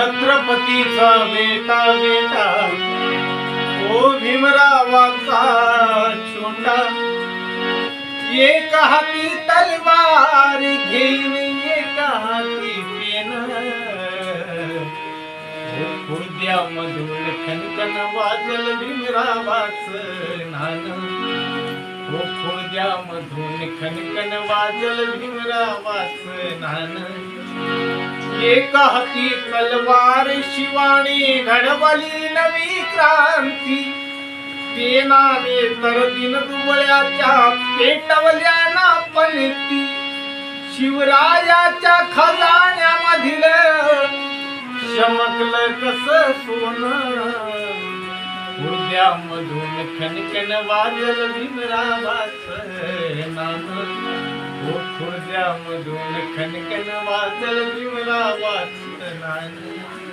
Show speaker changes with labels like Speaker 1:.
Speaker 1: छत्रपतीचा बेटा बेटा. ओ भीमरावाचा छोटा. एक हाती तलवार घेईन एका हाती पेन. मधून खनकन वाजल भीमरावाच नान हो मधून खनकन वाजल भीमरावाच नान एक हाती तलवार शिवाणी घडवली नवी क्रांती. तेनाने तर दिन दुबळ्याच्या पेटवल्या ना पलती शिवरायाच्या खजान्यामधील चमकलं कस सोनं? हृदयामधून खनखन वाजल भीमरावाच नाम. हो हृदयामधून खनखन वाजल भीमरावाच नाम